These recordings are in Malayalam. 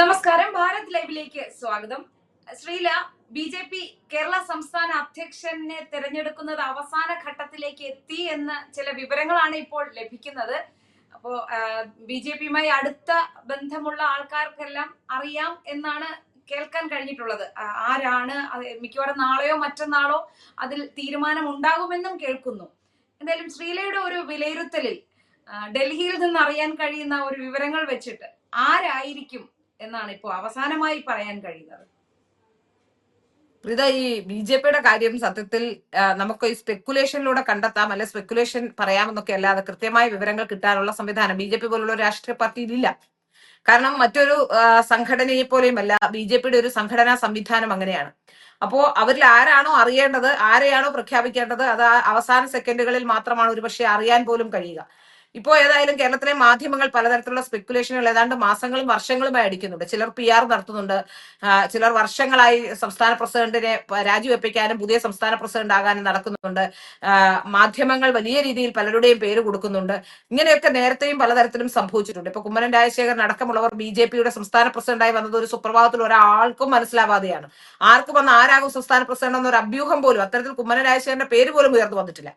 നമസ്കാരം. ഭാരത് ലൈവിലേക്ക് സ്വാഗതം. ശ്രീല ബി ജെ പി കേരള സംസ്ഥാന അധ്യക്ഷനെ തെരഞ്ഞെടുക്കുന്നത് അവസാന ഘട്ടത്തിലേക്ക് എത്തി എന്ന് ചില വിവരങ്ങളാണ് ഇപ്പോൾ ലഭിക്കുന്നത്. അപ്പോ ബി ജെ പിയുമായി അടുത്ത ബന്ധമുള്ള ആൾക്കാർക്കെല്ലാം അറിയാം എന്നാണ് കേൾക്കാൻ കഴിഞ്ഞിട്ടുള്ളത്. ആരാണ് മിക്കവാറും നാളെയോ മറ്റന്നാളോ അതിൽ തീരുമാനം ഉണ്ടാകുമെന്നും കേൾക്കുന്നു. എന്തായാലും ശ്രീലയുടെ ഒരു വിലയിരുത്തലിൽ ഡൽഹിയിൽ നിന്ന് അറിയാൻ കഴിയുന്ന ഒരു വിവരങ്ങൾ വെച്ചിട്ട് ആരായിരിക്കും എന്നാണ് ഇപ്പോൾ അവസാനമായി പറയാൻ കഴിയുന്നത്. പ്രീത ഈ ബി ജെ പിയുടെ കാര്യം സത്യത്തിൽ നമുക്ക് ഈ സ്പെക്കുലേഷനിലൂടെ കണ്ടെത്താം അല്ലെ സ്പെക്കുലേഷൻ പറയാമെന്നൊക്കെ അല്ലാതെ കൃത്യമായ വിവരങ്ങൾ കിട്ടാനുള്ള സംവിധാനം ബി ജെ പി പോലുള്ള രാഷ്ട്രീയ പാർട്ടിയിലില്ല. കാരണം മറ്റൊരു സംഘടനയെ പോലെയും അല്ല ബി ജെ പിയുടെ ഒരു സംഘടനാ സംവിധാനം അങ്ങനെയാണ്. അപ്പോ അവരിൽ ആരാണോ അറിയേണ്ടത് ആരെയാണോ പ്രഖ്യാപിക്കേണ്ടത് അത് അവസാന സെക്കൻഡുകളിൽ മാത്രമാണ് ഒരുപക്ഷെ അറിയാൻ പോലും കഴിയുക. ഇപ്പോ ഏതായാലും കേരളത്തിലെ മാധ്യമങ്ങൾ പലതരത്തിലുള്ള സ്പെക്കുലേഷനുകൾ ഏതാണ്ട് മാസങ്ങളും വർഷങ്ങളുമായി അടിക്കുന്നുണ്ട്. ചിലർ പി ആർ നടത്തുന്നുണ്ട്. ചിലർ വർഷങ്ങളായി സംസ്ഥാന പ്രസിഡന്റിനെ രാജിവെപ്പിക്കാനും പുതിയ സംസ്ഥാന പ്രസിഡന്റ് ആകാനും നടക്കുന്നുണ്ട് മാധ്യമങ്ങൾ വലിയ രീതിയിൽ പലരുടെയും പേര് കൊടുക്കുന്നുണ്ട്. ഇങ്ങനെയൊക്കെ നേരത്തെയും പലതരത്തിലും സംഭവിച്ചിട്ടുണ്ട്. ഇപ്പൊ കുമ്മനം രാജശേഖരൻ അടക്കമുള്ളവർ ബി ജെ പിയുടെ സംസ്ഥാന പ്രസിഡന്റായി വന്നത് ഒരു സുപ്രഭാതത്തിൽ ഒരാൾക്കും മനസ്സിലാവാതെയാണ്. ആർക്കും വന്ന് ആരാകും സംസ്ഥാന പ്രസിഡന്റ് എന്നൊരു അഭ്യൂഹം പോലും അത്തരത്തിൽ കുമ്മനം രാജശേഖരന്റെ പേര് പോലും ഉയർന്നു വന്നിട്ടില്ല.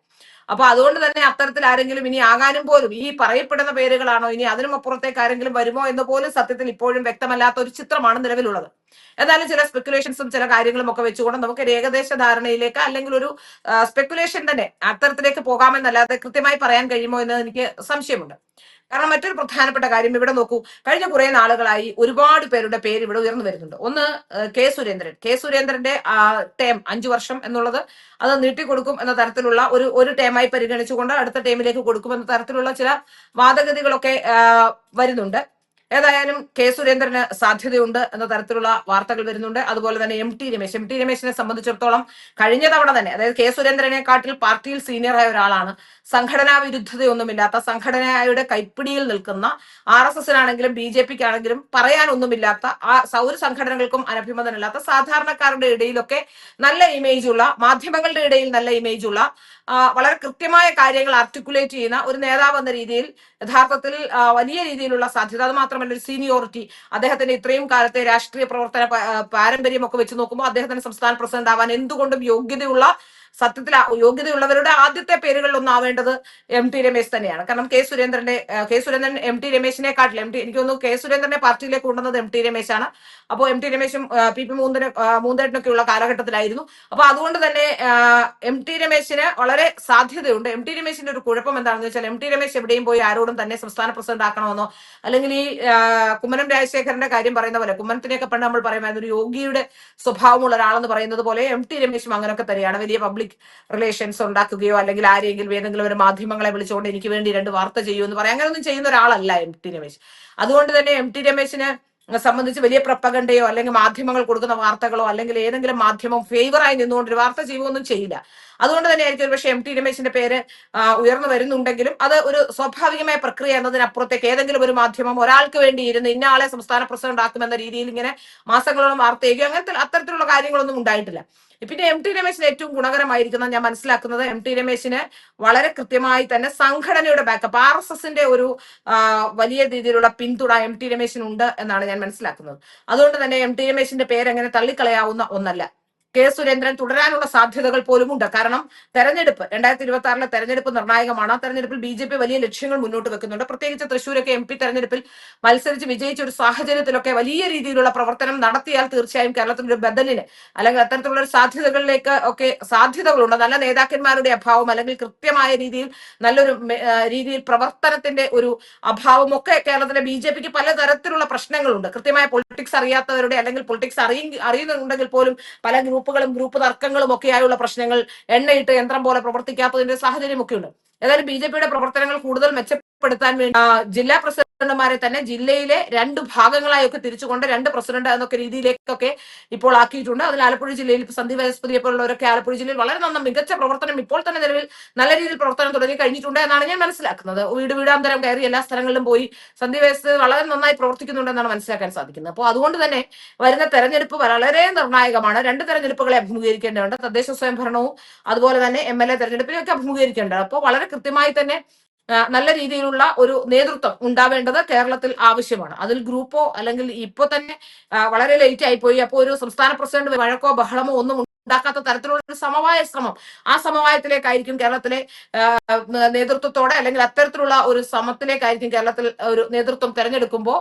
അപ്പൊ അതുകൊണ്ട് തന്നെ അത്തരത്തിൽ ആരെങ്കിലും ഇനി ആകാനും പോലും ഈ പറയപ്പെടുന്ന പേരുകളാണോ ഇനി അതിനും അപ്പുറത്തേക്ക് ആരെങ്കിലും വരുമോ എന്ന് പോലും സത്യത്തിൽ ഇപ്പോഴും വ്യക്തമല്ലാത്ത ഒരു ചിത്രമാണ് നിലവിലുള്ളത്. എന്നാലും ചില സ്പെക്കുലേഷൻസും ചില കാര്യങ്ങളും ഒക്കെ വെച്ചുകൊണ്ട് നമുക്ക് ഒരു ഏകദേശ ധാരണയിലേക്ക് അല്ലെങ്കിൽ ഒരു സ്പെക്കുലേഷൻ തന്നെ അത്തരത്തിലേക്ക് പോകാമെന്നല്ലാതെ കൃത്യമായി പറയാൻ കഴിയുമോ എന്ന് എനിക്ക് സംശയമുണ്ട്. കാരണം മറ്റൊരു പ്രധാനപ്പെട്ട കാര്യം ഇവിടെ നോക്കൂ. കഴിഞ്ഞ കുറെ നാളുകളായി ഒരുപാട് പേരുടെ പേര് ഇവിടെ ഉയർന്നു വരുന്നുണ്ട്. ഒന്ന് കെ സുരേന്ദ്രൻ. കെ സുരേന്ദ്രന്റെ ടേം അഞ്ചു വർഷം എന്നുള്ളത് അത് നീട്ടിക്കൊടുക്കും എന്ന തരത്തിലുള്ള ഒരു ഒരു ടേമായി പരിഗണിച്ചുകൊണ്ട് അടുത്ത ടേമിലേക്ക് കൊടുക്കുമെന്ന തരത്തിലുള്ള ചില വാദഗതികളൊക്കെ വരുന്നുണ്ട്. ഏതായാലും കെ സുരേന്ദ്രന് സാധ്യതയുണ്ട് എന്ന തരത്തിലുള്ള വാർത്തകൾ വരുന്നുണ്ട്. അതുപോലെ തന്നെ M T Ramesh. M T രമേശിനെ സംബന്ധിച്ചിടത്തോളം കഴിഞ്ഞ തവണ തന്നെ അതായത് കെ സുരേന്ദ്രനെക്കാട്ടിൽ പാർട്ടിയിൽ സീനിയറായ ഒരാളാണ്. സംഘടനാ വിരുദ്ധതയൊന്നുമില്ലാത്ത സംഘടനയുടെ കൈപ്പിടിയിൽ നിൽക്കുന്ന ആർ എസ് എസിനാണെങ്കിലും ബി ജെ പിക്ക് ആണെങ്കിലും പറയാനൊന്നുമില്ലാത്ത ആ ഒരു സംഘടനകൾക്കും അനഭിമതനല്ലാത്ത സാധാരണക്കാരുടെ ഇടയിലൊക്കെ നല്ല ഇമേജ് ഉള്ള മാധ്യമങ്ങളുടെ ഇടയിൽ നല്ല ഇമേജ് ഉള്ള വളരെ കൃത്യമായ കാര്യങ്ങൾ ആർട്ടിക്കുലേറ്റ് ചെയ്യുന്ന ഒരു നേതാവ് എന്ന രീതിയിൽ യഥാർത്ഥത്തിൽ വലിയ രീതിയിലുള്ള സാധ്യത. അത് മാത്രമല്ല ഒരു സീനിയോറിറ്റി അദ്ദേഹത്തിന്റെ ഇത്രയും കാലത്തെ രാഷ്ട്രീയ പ്രവർത്തന പാരമ്പര്യം ഒക്കെ വെച്ച് നോക്കുമ്പോൾ അദ്ദേഹത്തിന് സംസ്ഥാന പ്രസിഡന്റ് ആവാൻ എന്തുകൊണ്ടും യോഗ്യതയുള്ള സത്യത്തിൽ യോഗ്യതയുള്ളവരുടെ ആദ്യത്തെ പേരുകളിൽ ഒന്നാവേണ്ടത് എം ടി രമേശ് തന്നെയാണ്. കാരണം കെ സുരേന്ദ്രന്റെ കെ സുരേന്ദ്രൻ എം ടി രമേശിനെക്കാട്ടിൽ എം ടി എനിക്ക് തോന്നുന്നു കെ സുരേന്ദ്രനെ പാർട്ടിയിലേക്ക് കൊണ്ടുവന്നത് എം ടി രമേശാണ്. അപ്പോൾ എം ടി രമേശും പി പി മൂന്നിന് മൂന്നേട്ടിനൊക്കെ ഉള്ള കാലഘട്ടത്തിലായിരുന്നു. അപ്പൊ അതുകൊണ്ട് തന്നെ എം ടി രമേശിന് വളരെ സാധ്യതയുണ്ട്. എം ടി രമേശിന്റെ ഒരു കുഴപ്പം എന്താണെന്ന് വെച്ചാൽ എം ടി രമേശ് എവിടെയും പോയി ആരോടും തന്നെ സംസ്ഥാന പ്രസിഡന്റ് ആക്കണമെന്നോ അല്ലെങ്കിൽ ഈ കുമ്മനം രാജശേഖരന്റെ കാര്യം പറയുന്ന പോലെ കുമ്മനത്തിനെയൊക്കെ പണ്ട് നമ്മൾ പറയുമായിരുന്നു ഒരു യോഗിയുടെ സ്വഭാവമുള്ള ഒരാളെന്ന് പറയുന്നത് പോലെ എം ടി രമേശും അങ്ങനെയൊക്കെ തന്നെയാണ്. വലിയ പബ്ലിക് റിലേഷൻസ് ഉണ്ടാക്കുകയോ അല്ലെങ്കിൽ ആരെങ്കിലും ഏതെങ്കിലും ഒരു മാധ്യമങ്ങളെ വിളിച്ചുകൊണ്ട് എനിക്ക് വേണ്ടി രണ്ട് വാർത്ത ചെയ്യൂ എന്ന് പറയാം. അങ്ങനെയൊന്നും ചെയ്യുന്ന ഒരാളല്ല എം ടി രമേശ്. അതുകൊണ്ട് തന്നെ എം ടി രമേശിന് സംബന്ധിച്ച് വലിയ പ്രപ്പകണ്ടയോ അല്ലെങ്കിൽ മാധ്യമങ്ങൾ കൊടുക്കുന്ന വാർത്തകളോ അല്ലെങ്കിൽ ഏതെങ്കിലും മാധ്യമം ഫേവറായി നിന്നുകൊണ്ട് ഒരു വാർത്ത ചെയ്യുകയൊന്നും ചെയ്യില്ല. അതുകൊണ്ട് തന്നെ ആയിരിക്കും ഒരുപക്ഷെ എം ടി രമേശിന്റെ പേര് ഉയർന്നു വരുന്നുണ്ടെങ്കിലും അത് ഒരു സ്വാഭാവികമായ പ്രക്രിയ എന്നതിനപ്പുറത്തേക്ക് ഏതെങ്കിലും ഒരു മാധ്യമം ഒരാൾക്ക് വേണ്ടി ഇരുന്ന് ഇന്ന ആളെ സംസ്ഥാന പ്രസിഡന്റ് ആക്കുമെന്ന രീതിയിൽ ഇങ്ങനെ മാസങ്ങളോളം വാർത്ത ചെയ്യുകയോ അങ്ങനത്തെ അത്തരത്തിലുള്ള കാര്യങ്ങളൊന്നും ഉണ്ടായിട്ടില്ല. പിന്നെ എം ടി രമേശിന് ഏറ്റവും ഗുണകരമായിരിക്കുന്ന ഞാൻ മനസ്സിലാക്കുന്നത് എം ടി രമേശിന് വളരെ കൃത്യമായി തന്നെ സംഘടനയുടെ ബാക്കപ്പ് ആർ എസ് എസിന്റെ ഒരു വലിയ രീതിയിലുള്ള പിന്തുണ എം ടി രമേശിനുണ്ട് എന്നാണ് ഞാൻ മനസ്സിലാക്കുന്നത്. അതുകൊണ്ട് തന്നെ എം ടി രമേശിന്റെ പേര് അങ്ങനെ തള്ളിക്കളയാവുന്ന ഒന്നല്ല. കെ സുരേന്ദ്രൻ തുടരാനുള്ള സാധ്യതകൾ പോലുമുണ്ട്. കാരണം തെരഞ്ഞെടുപ്പ് രണ്ടായിരത്തി ഇരുപത്തി ആറിലെ തെരഞ്ഞെടുപ്പ് നിർണായകമാണ്. തെരഞ്ഞെടുപ്പിൽ ബി ജെ പി വലിയ ലക്ഷ്യങ്ങൾ മുന്നോട്ട് വെക്കുന്നുണ്ട്. പ്രത്യേകിച്ച് തൃശൂരൊക്കെ എം പി തെരഞ്ഞെടുപ്പിൽ മത്സരിച്ച് വിജയിച്ച ഒരു സാഹചര്യത്തിലൊക്കെ വലിയ രീതിയിലുള്ള പ്രവർത്തനം നടത്തിയാൽ തീർച്ചയായും കേരളത്തിൽ ഒരു ബദലിന് അല്ലെങ്കിൽ അത്തരത്തിലുള്ള സാധ്യതകളിലേക്ക് ഒക്കെ സാധ്യതകളുണ്ട്. നല്ല നേതാക്കന്മാരുടെ അഭാവം അല്ലെങ്കിൽ കൃത്യമായ രീതിയിൽ നല്ലൊരു രീതിയിൽ പ്രവർത്തനത്തിന്റെ ഒരു അഭാവം ഒക്കെ കേരളത്തിലെ ബി ജെ പിക്ക് പലതരത്തിലുള്ള പ്രശ്നങ്ങളുണ്ട്. കൃത്യമായ പൊളിറ്റിക്സ് അറിയാത്തവരുടെ അല്ലെങ്കിൽ പൊളിറ്റിക്സ് അറിയ അറിയുന്നുണ്ടെങ്കിൽ പോലും പല ഗ്രൂപ്പുകളും ഗ്രൂപ്പ് തർക്കങ്ങളും ഒക്കെയായുള്ള പ്രശ്നങ്ങൾ എണ്ണയിട്ട് യന്ത്രം പോലെ പ്രവർത്തിക്കാത്തതിന്റെ സാഹചര്യമൊക്കെ ഉണ്ട് ഏതായാലും ബി ജെ പിയുടെ പ്രവർത്തനങ്ങൾ കൂടുതൽ മെച്ചപ്പെടുത്താൻ വേണ്ടി ജില്ലാ പ്രസിഡന്റുമാരെ തന്നെ ജില്ലയിലെ രണ്ട് ഭാഗങ്ങളായൊക്കെ തിരിച്ചുകൊണ്ട് രണ്ട് പ്രസിഡന്റ് എന്നൊക്കെ രീതിയിലേക്കൊക്കെ ഇപ്പോൾ ആക്കിയിട്ടുണ്ട്. അതിൽ ആലപ്പുഴ ജില്ലയിൽ സന്ദീപ് വനസ്പതിയെ പോലുള്ളവരൊക്കെ ആലപ്പുഴ ജില്ലയിൽ വളരെ നന്ന മികച്ച പ്രവർത്തനം ഇപ്പോൾ തന്നെ നിലവിൽ നല്ല രീതിയിൽ പ്രവർത്തനം തുടങ്ങി കഴിഞ്ഞിട്ടുണ്ട് എന്നാണ് ഞാൻ മനസ്സിലാക്കുന്നത്. വീട് വീടാന്തരം കയറി എല്ലാ സ്ഥലങ്ങളിലും പോയി സന്ദീപ് വയസ് വളരെ നന്നായി പ്രവർത്തിക്കുന്നുണ്ടെന്നാണ് മനസ്സിലാക്കാൻ സാധിക്കുന്നത്. അപ്പോൾ അതുകൊണ്ട് തന്നെ വരുന്ന തെരഞ്ഞെടുപ്പ് വളരെ നിർണായകമാണ്. രണ്ട് തെരഞ്ഞെടുപ്പുകളെ അഭിമുഖീകരിക്കേണ്ടതുണ്ട്. തദ്ദേശ സ്വയംഭരണവും അതുപോലെ തന്നെ എം എൽ എ തെരഞ്ഞെടുപ്പിനെയൊക്കെ അഭിമുഖീകരിക്കേണ്ടത് അപ്പോൾ വളരെ കൃത്യമായി തന്നെ നല്ല രീതിയിലുള്ള ഒരു നേതൃത്വം ഉണ്ടാവേണ്ടത് കേരളത്തിൽ ആവശ്യമാണ്. അതിൽ ഗ്രൂപ്പോ അല്ലെങ്കിൽ ഇപ്പൊ തന്നെ വളരെ ലേറ്റ് ആയിപ്പോയി പോയി. അപ്പോൾ ഒരു സംസ്ഥാന പ്രസിഡന്റ് വഴക്കോ ബഹളമോ ഒന്നും ഉണ്ടാക്കാത്ത തരത്തിലുള്ള ഒരു സമവായ ശ്രമം ആ സമവായത്തിലേക്കായിരിക്കും കേരളത്തിലെ നേതൃത്വത്തോടെ അല്ലെങ്കിൽ അത്തരത്തിലുള്ള ഒരു ശ്രമത്തിലേക്കായിരിക്കും കേരളത്തിൽ ഒരു നേതൃത്വം തെരഞ്ഞെടുക്കുമ്പോൾ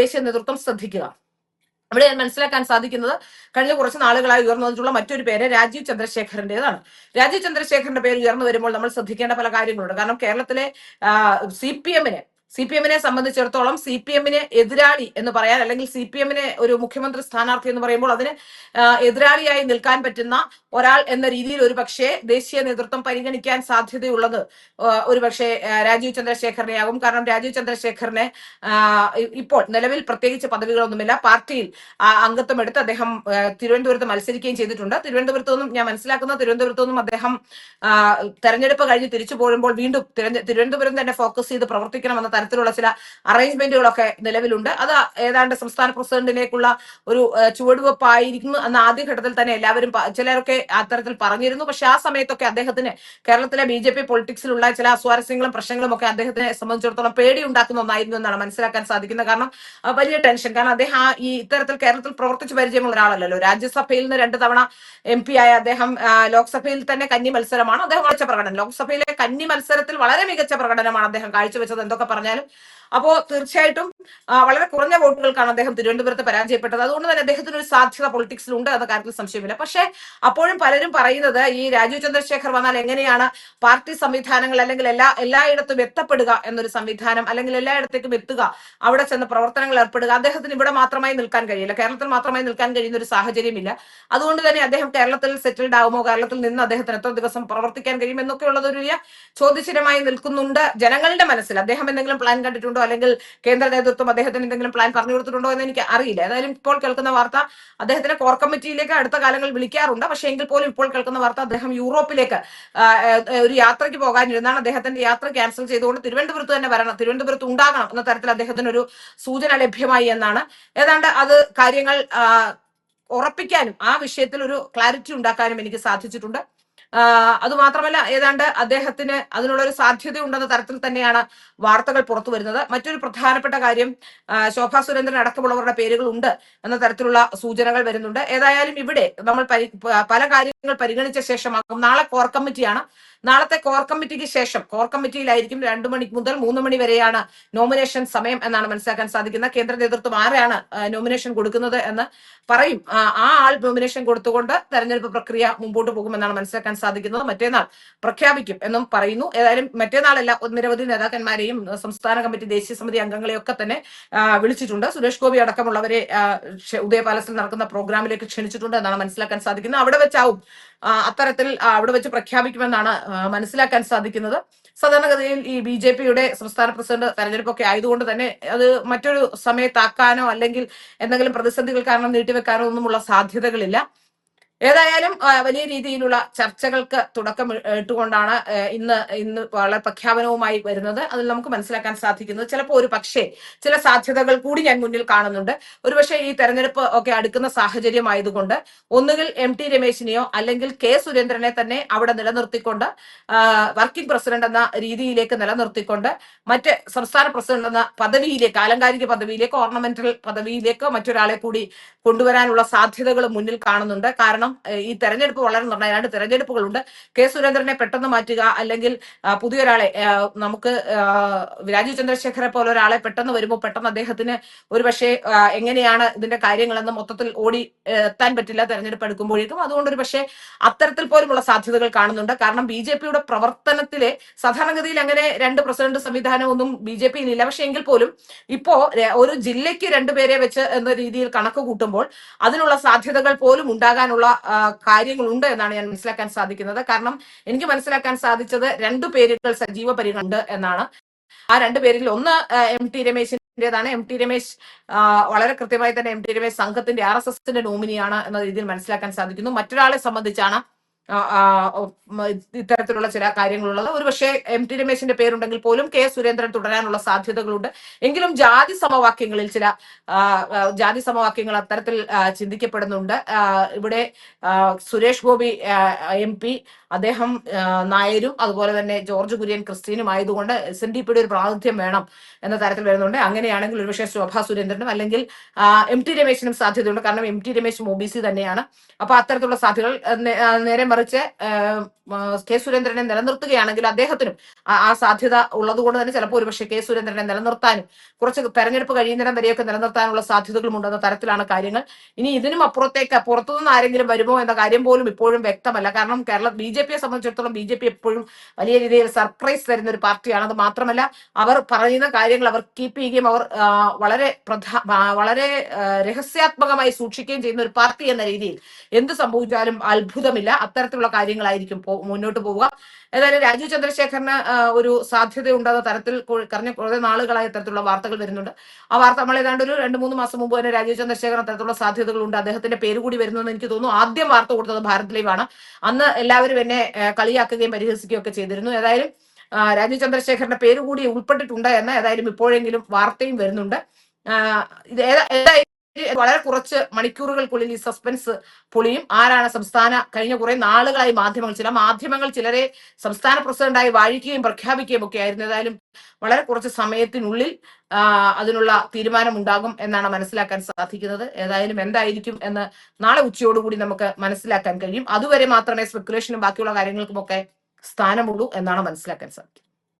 ദേശീയ നേതൃത്വം ശ്രദ്ധിക്കുക. ഇവിടെ മനസ്സിലാക്കാൻ സാധിക്കുന്നത് കഴിഞ്ഞ കുറച്ച് നാളുകളായി ഉയർന്നു വന്നിട്ടുള്ള മറ്റൊരു പേര് രാജീവ് ചന്ദ്രശേഖരന്റേതാണ് രാജീവ് ചന്ദ്രശേഖരന്റെ പേര് ഉയർന്നു വരുമ്പോൾ നമ്മൾ ശ്രദ്ധിക്കേണ്ട പല കാര്യങ്ങളുണ്ട്. കാരണം കേരളത്തിലെ സി പി എമ്മിന് സി പി എമ്മിനെ സംബന്ധിച്ചിടത്തോളം സി പി എമ്മിന് എതിരാളി എന്ന് പറയാൻ അല്ലെങ്കിൽ സി പി എമ്മിനെ ഒരു മുഖ്യമന്ത്രി സ്ഥാനാർത്ഥി എന്ന് പറയുമ്പോൾ അതിന് എതിരാളിയായി നിൽക്കാൻ പറ്റുന്ന ഒരാൾ എന്ന രീതിയിൽ ഒരു പക്ഷേ ദേശീയ നേതൃത്വം പരിഗണിക്കാൻ സാധ്യതയുള്ളത് ഒരു പക്ഷേ രാജീവ് ചന്ദ്രശേഖരനെ ആകും കാരണം രാജീവ് ചന്ദ്രശേഖരനെ ഇപ്പോൾ നിലവിൽ പ്രത്യേകിച്ച് പദവികളൊന്നുമില്ല. പാർട്ടിയിൽ അംഗത്വം എടുത്ത് അദ്ദേഹം തിരുവനന്തപുരത്ത് മത്സരിക്കുകയും ചെയ്തിട്ടുണ്ട്. തിരുവനന്തപുരത്ത് നിന്നും ഞാൻ മനസ്സിലാക്കുന്ന തിരുവനന്തപുരത്ത് നിന്നും അദ്ദേഹം തെരഞ്ഞെടുപ്പ് കഴിഞ്ഞ് തിരിച്ചു പോരുമ്പോൾ വീണ്ടും തിരുവനന്തപുരം തന്നെ ഫോക്കസ് ചെയ്ത് പ്രവർത്തിക്കണമെന്ന തരത്തിലുള്ള ചില അറേഞ്ച്മെന്റുകളൊക്കെ നിലവിലുണ്ട്. അത് ഏതാണ്ട് സംസ്ഥാന പ്രസിഡന്റിലേക്കുള്ള ഒരു ചുവടുവെപ്പായിരിക്കുന്നു എന്ന ആദ്യഘട്ടത്തിൽ തന്നെ എല്ലാവരും ചിലരൊക്കെ അത്തരത്തിൽ പറഞ്ഞിരുന്നു. പക്ഷെ ആ സമയത്തൊക്കെ അദ്ദേഹത്തിന് കേരളത്തിലെ ബി ജെ പി പൊളിറ്റിക്സിലുള്ള ചില സ്വാരസ്യങ്ങളും പ്രശ്നങ്ങളും ഒക്കെ അദ്ദേഹത്തിനെ സംബന്ധിച്ചിടത്തോളം പേടി ഉണ്ടാക്കുന്ന ഒന്നായിരുന്നു എന്നാണ് മനസ്സിലാക്കാൻ സാധിക്കുന്നത്. കാരണം വലിയ ടെൻഷൻ. കാരണം അദ്ദേഹം ഈ ഇത്തരത്തിൽ കേരളത്തിൽ പ്രവർത്തിച്ച് പരിചയമുള്ള ഒരാളല്ലല്ലോ. രാജ്യസഭയിൽ നിന്ന് രണ്ട് തവണ എം പി ആയ അദ്ദേഹം ലോക്സഭയിൽ തന്നെ കന്നി മത്സരമാണ് അദ്ദേഹം കാഴ്ച പ്രകടനം. ലോക്സഭയിലെ കന്നി മത്സരത്തിൽ വളരെ മികച്ച പ്രകടനമാണ് അദ്ദേഹം കാഴ്ചവെച്ചത്. എന്തൊക്കെ പറഞ്ഞാലും അപ്പോ തീർച്ചയായിട്ടും വളരെ കുറഞ്ഞ വോട്ടുകൾക്കാണ് അദ്ദേഹം തിരുവനന്തപുരത്ത് പരാജയപ്പെട്ടത്. അതുകൊണ്ട് തന്നെ അദ്ദേഹത്തിന് ഒരു സാധ്യത പൊളിറ്റിക്സിൽ ഉണ്ട് എന്ന കാര്യത്തിൽ സംശയമില്ല. പക്ഷേ അപ്പോഴും പലരും പറയുന്നത് ഈ രാജീവ് ചന്ദ്രശേഖർ വന്നാൽ എങ്ങനെയാണ് പാർട്ടി സംവിധാനങ്ങൾ അല്ലെങ്കിൽ എല്ലാ എല്ലായിടത്തും എത്തപ്പെടുക എന്നൊരു സംവിധാനം അല്ലെങ്കിൽ എല്ലായിടത്തേക്കും എത്തുക അവിടെ ചെന്ന് പ്രവർത്തനങ്ങൾ ഏർപ്പെടുക അദ്ദേഹത്തിന് ഇവിടെ മാത്രമായി നിൽക്കാൻ കഴിയില്ല. കേരളത്തിൽ മാത്രമായി നിൽക്കാൻ കഴിയുന്ന ഒരു സാഹചര്യമില്ല. അതുകൊണ്ട് തന്നെ അദ്ദേഹം കേരളത്തിൽ സെറ്റിൽഡ് ആവുമോ കേരളത്തിൽ നിന്ന് അദ്ദേഹത്തിന് എത്ര ദിവസം പ്രവർത്തിക്കാൻ കഴിയും എന്നൊക്കെ ഒരു ചോദ്യചിഹ്നമായി നിൽക്കുന്നുണ്ട് ജനങ്ങളുടെ മനസ്സിൽ. അദ്ദേഹം എന്തെങ്കിലും പ്ലാൻ കണ്ടിട്ടുണ്ടോ? അല്ലെങ്കിൽ കേന്ദ്ര നേതൃത്വം അദ്ദേഹത്തിന് എന്തെങ്കിലും പ്ലാൻ പറഞ്ഞു കൊടുത്തിട്ടുണ്ടോ എന്ന് എനിക്ക് അറിയില്ല. ഏതായാലും ഇപ്പോൾ കേൾക്കുന്ന വാർത്ത അദ്ദേഹത്തിനെ കോർ കമ്മിറ്റിയിലേക്ക് അടുത്ത കാലങ്ങളിൽ വിളിക്കാറുണ്ട്. പക്ഷേ എങ്കിൽ പോലും ഇപ്പോൾ കേൾക്കുന്ന വാർത്ത അദ്ദേഹം യൂറോപ്പിലേക്ക് ഒരു യാത്രയ്ക്ക് പോകാനിരുന്നാണ് അദ്ദേഹത്തിന്റെ യാത്ര ക്യാൻസൽ ചെയ്തുകൊണ്ട് തിരുവനന്തപുരത്ത് തന്നെ വരണം. തിരുവനന്തപുരത്ത് ഉണ്ടാകണം എന്ന തരത്തിൽ അദ്ദേഹത്തിന് ഒരു സൂചന ലഭ്യമായി എന്നാണ്. ഏതാണ്ട് അത് കാര്യങ്ങൾ ഉറപ്പിക്കാനും ആ വിഷയത്തിൽ ഒരു ക്ലാരിറ്റി ഉണ്ടാക്കാനും എനിക്ക് സാധിച്ചിട്ടുണ്ട്. അതുമാത്രമല്ല ഏതാണ്ട് അദ്ദേഹത്തിന് അതിനുള്ള ഒരു സാധ്യത ഉണ്ടെന്ന തരത്തിൽ തന്നെയാണ് വാർത്തകൾ പുറത്തു വരുന്നത്. മറ്റൊരു പ്രധാനപ്പെട്ട കാര്യം ശോഭാ സുരേന്ദ്രൻ അടക്കമുള്ളവരുടെ പേരുകൾ ഉണ്ട് എന്ന തരത്തിലുള്ള സൂചനകൾ വരുന്നുണ്ട്. ഏതായാലും ഇവിടെ നമ്മൾ പല കാര്യങ്ങൾ പരിഗണിച്ച ശേഷമാകും നാളെ കോർ കമ്മിറ്റിയാണ് നാളത്തെ കോർ കമ്മിറ്റിക്ക് ശേഷം കോർ കമ്മിറ്റിയിലായിരിക്കും രണ്ടു മണി മുതൽ മൂന്ന് മണി വരെയാണ് നോമിനേഷൻ സമയം എന്നാണ് മനസ്സിലാക്കാൻ സാധിക്കുന്നത്. കേന്ദ്ര നേതൃത്വം ആരെയാണ് നോമിനേഷൻ കൊടുക്കുന്നത് എന്ന് പറയും. ആ ആൾ നോമിനേഷൻ കൊടുത്തുകൊണ്ട് തെരഞ്ഞെടുപ്പ് പ്രക്രിയ മുമ്പോട്ട് പോകുമെന്നാണ് മനസ്സിലാക്കാൻ സാധിക്കുന്നത്. മറ്റേനാൾ പ്രഖ്യാപിക്കും എന്നും പറയുന്നു. ഏതായാലും മറ്റേനാളല്ല നിരവധി നേതാക്കന്മാരെയും സംസ്ഥാന കമ്മിറ്റി ദേശീയ സമിതി അംഗങ്ങളെയൊക്കെ തന്നെ വിളിച്ചിട്ടുണ്ട്. സുരേഷ് ഗോപി അടക്കമുള്ളവരെ ഉദയ പാലസിൽ നടക്കുന്ന പ്രോഗ്രാമിലേക്ക് ക്ഷണിച്ചിട്ടുണ്ട് എന്നാണ് മനസ്സിലാക്കാൻ സാധിക്കുന്നത്. അവിടെ വെച്ചാവും അത്തരത്തിൽ അവിടെ വെച്ച് പ്രഖ്യാപിക്കുമെന്നാണ് മനസ്സിലാക്കാൻ സാധിക്കുന്നത്. സാധാരണഗതിയിൽ ഈ ബി ജെ പിയുടെ സംസ്ഥാന പ്രസിഡന്റ് തെരഞ്ഞെടുപ്പൊക്കെ ആയതുകൊണ്ട് തന്നെ അത് മറ്റൊരു സമയത്താക്കാനോ അല്ലെങ്കിൽ എന്തെങ്കിലും പ്രതിസന്ധികൾ കാരണം നീട്ടിവെക്കാനോ ഒന്നുമുള്ള സാധ്യതകളില്ല. ഏതായാലും വലിയ രീതിയിലുള്ള ചർച്ചകൾക്ക് തുടക്കം ഇട്ടുകൊണ്ടാണ് ഇന്ന് ഇന്ന് വളരെ പ്രഖ്യാപനവുമായി വരുന്നത്. അതിൽ നമുക്ക് മനസ്സിലാക്കാൻ സാധിക്കുന്നത് ചിലപ്പോൾ ഒരു പക്ഷേ ചില സാധ്യതകൾ കൂടി ഞാൻ മുന്നിൽ കാണുന്നുണ്ട്. ഒരുപക്ഷെ ഈ തെരഞ്ഞെടുപ്പ് ഒക്കെ അടുക്കുന്ന സാഹചര്യമായതുകൊണ്ട് ഒന്നുകിൽ എം ടി രമേശിനെയോ അല്ലെങ്കിൽ കെ സുരേന്ദ്രനെ തന്നെ അവിടെ നിലനിർത്തിക്കൊണ്ട് വർക്കിംഗ് പ്രസിഡന്റ് എന്ന രീതിയിലേക്ക് നിലനിർത്തിക്കൊണ്ട് മറ്റ് സംസ്ഥാന പ്രസിഡന്റ് എന്ന പദവിയിലേക്ക് ആലങ്കാരിക പദവിയിലേക്കോ ഓർണമെന്റൽ പദവിയിലേക്കോ മറ്റൊരാളെ കൂടി കൊണ്ടുവരാനുള്ള സാധ്യതകൾ മുന്നിൽ കാണുന്നുണ്ട്. കാരണം ഏഹ്, ഈ തെരഞ്ഞെടുപ്പ് വളരെ നിർണായക രണ്ട് തെരഞ്ഞെടുപ്പുകളുണ്ട്. കെ സുരേന്ദ്രനെ പെട്ടെന്ന് മാറ്റുക അല്ലെങ്കിൽ പുതിയൊരാളെ നമുക്ക് രാജീവ് ചന്ദ്രശേഖരെ പോലെ ഒരാളെ പെട്ടെന്ന് വരുമ്പോൾ പെട്ടെന്ന് അദ്ദേഹത്തിന് ഒരു പക്ഷേ എങ്ങനെയാണ് ഇതിന്റെ കാര്യങ്ങളെന്ന് മൊത്തത്തിൽ ഓടി എത്താൻ പറ്റില്ല തെരഞ്ഞെടുപ്പ് എടുക്കുമ്പോഴേക്കും. അതുകൊണ്ട് ഒരു പക്ഷേ അത്തരത്തിൽ പോലുമുള്ള സാധ്യതകൾ കാണുന്നുണ്ട്. കാരണം ബി ജെ പിയുടെ പ്രവർത്തനത്തിലെ സാധാരണഗതിയിൽ അങ്ങനെ രണ്ട് പ്രസിഡന്റ് സംവിധാനം ഒന്നും ബി ജെ പിയിലില്ല പക്ഷെ എങ്കിൽ പോലും ഇപ്പോ ഒരു ജില്ലയ്ക്ക് രണ്ടുപേരെ വെച്ച് എന്ന രീതിയിൽ കണക്ക് കൂട്ടുമ്പോൾ അതിനുള്ള സാധ്യതകൾ പോലും ഉണ്ടാകാനുള്ള കാര്യങ്ങളുണ്ട് എന്നാണ് ഞാൻ മനസ്സിലാക്കാൻ സാധിക്കുന്നത്. കാരണം എനിക്ക് മനസ്സിലാക്കാൻ സാധിച്ചത് രണ്ടു പേരുകൾ സജീവ പരിഗണുണ്ട് എന്നാണ്. ആ രണ്ടു പേരിൽ ഒന്ന് എം ടി രമേശിന്റേതാണ്. എം ടി രമേശ് വളരെ കൃത്യമായി തന്നെ എം ടി രമേശ് സംഘത്തിന്റെ ആർ എസ് എസിന്റെ നോമിനിയാണ് എന്ന രീതിയിൽ മനസ്സിലാക്കാൻ സാധിക്കുന്നു. മറ്റൊരാളെ സംബന്ധിച്ചാണ് ഇത്തരത്തിലുള്ള ചില കാര്യങ്ങളുള്ളത്. ഒരുപക്ഷെ എം ടി രമേശിന്റെ പേരുണ്ടെങ്കിൽ പോലും കെ സുരേന്ദ്രൻ തുടരാനുള്ള സാധ്യതകളുണ്ട്. എങ്കിലും ജാതി സമവാക്യങ്ങളിൽ ചില ജാതി സമവാക്യങ്ങൾ അത്തരത്തിൽ ചിന്തിക്കപ്പെടുന്നുണ്ട്. ഇവിടെ സുരേഷ് ഗോപി എം പി അദ്ദേഹം നായരും അതുപോലെ തന്നെ ജോർജ് കുര്യൻ ക്രിസ്ത്യനും ആയതുകൊണ്ട് എസ് എൻ ഡി പിയുടെ ഒരു പ്രാതിനിധ്യം വേണം എന്ന തരത്തിൽ വരുന്നുണ്ട്. അങ്ങനെയാണെങ്കിൽ ഒരുപക്ഷെ ശോഭാ സുരേന്ദ്രനും അല്ലെങ്കിൽ എം ടി രമേശിനും സാധ്യതയുണ്ട്. കാരണം എം ടി രമേശും ഒ ബി സി തന്നെയാണ്. അപ്പൊ അത്തരത്തിലുള്ള സാധ്യതകൾ നേരെ മറിച്ച് കെ സുരേന്ദ്രനെ നിലനിർത്തുകയാണെങ്കിൽ അദ്ദേഹത്തിനും ആ- സാധ്യത ഉള്ളതുകൊണ്ട് തന്നെ ചിലപ്പോൾ ഒരുപക്ഷെ കെ സുരേന്ദ്രനെ നിലനിർത്താനും കുറച്ച് തെരഞ്ഞെടുപ്പ് കഴിയുന്നിടം വരെയൊക്കെ നിലനിർത്താനുള്ള സാധ്യതകളും ഉണ്ടെന്ന തരത്തിലാണ് കാര്യങ്ങൾ. ഇനി ഇതിനും അപ്പുറത്തേക്ക് പുറത്തുനിന്ന് ആരെങ്കിലും വരുമോ എന്ന കാര്യം പോലും ഇപ്പോഴും വ്യക്തമല്ല. കാരണം കേരള ബി ജെ പിയെ സംബന്ധിച്ചിടത്തോളം ബി ജെ പി എപ്പോഴും വലിയ രീതിയിൽ സർപ്രൈസ് തരുന്ന ഒരു പാർട്ടിയാണ് അത് മാത്രമല്ല അവർ പറയുന്ന കാര്യങ്ങൾ അവർ കീപ്പ് ചെയ്യുകയും അവർ വളരെ പ്രധാ വളരെ രഹസ്യാത്മകമായി സൂക്ഷിക്കുകയും ചെയ്യുന്ന ഒരു പാർട്ടി എന്ന രീതിയിൽ എന്ത് സംഭവിച്ചാലും അത്ഭുതമില്ല. അത്തരത്തിലുള്ള കാര്യങ്ങളായിരിക്കും മുന്നോട്ട് പോവുക. ഏതായാലും രാജീവ് ചന്ദ്രശേഖറിന് ആ, ഒരു സാധ്യതയുണ്ടെന്ന തരത്തിൽ കറിഞ്ഞ കുറെ നാളുകളായി തരത്തിലുള്ള വാർത്തകൾ വരുന്നുണ്ട്. ആ വാർത്ത നമ്മൾ ഏതാണ്ട് ഒരു രണ്ട് മൂന്ന് മാസം മുമ്പ് തന്നെ രാജീവ് ചന്ദ്രശേഖരൻ തരത്തിലുള്ള സാധ്യതകളുണ്ട്. അദ്ദേഹത്തിന്റെ പേര് കൂടി വരുന്നതെന്ന് എനിക്ക് തോന്നുന്നു. ആദ്യം വാർത്ത കൊടുത്തത് ഭാരത് ലൈവാണ്. അന്ന് എല്ലാവരും എന്നെ കളിയാക്കുകയും പരിഹസിക്കുകയും ഒക്കെ ചെയ്തിരുന്നു. ഏതായാലും രാജീവ് ചന്ദ്രശേഖരന്റെ പേര് കൂടി ഉൾപ്പെട്ടിട്ടുണ്ട് എന്ന് ഏതായാലും ഇപ്പോഴെങ്കിലും വാർത്തയും വരുന്നുണ്ട്. ഇത് ഏതായാലും വളരെ കുറച്ച് മണിക്കൂറുകൾക്കുള്ളിൽ ഈ സസ്പെൻസ് പൊളിയും. ആരാണ് സംസ്ഥാന കഴിഞ്ഞ കുറെ നാളുകളായി മാധ്യമങ്ങൾ ചില മാധ്യമങ്ങൾ ചിലരെ സംസ്ഥാന പ്രസിഡന്റായി വാഴിക്കുകയും പ്രഖ്യാപിക്കുകയും ഒക്കെ ആയിരുന്നു. ഏതായാലും വളരെ കുറച്ച് സമയത്തിനുള്ളിൽ അതിനുള്ള തീരുമാനമുണ്ടാകും എന്നാണ് മനസ്സിലാക്കാൻ സാധിക്കുന്നത്. ഏതായാലും എന്തായിരിക്കും എന്ന് നാളെ ഉച്ചയോടുകൂടി നമുക്ക് മനസ്സിലാക്കാൻ കഴിയും. അതുവരെ മാത്രമേ സ്പെക്കുലേഷനും ബാക്കിയുള്ള കാര്യങ്ങൾക്കുമൊക്കെ സ്ഥാനമുള്ളൂ എന്നാണ് മനസ്സിലാക്കാൻ സാധിക്കുന്നത്.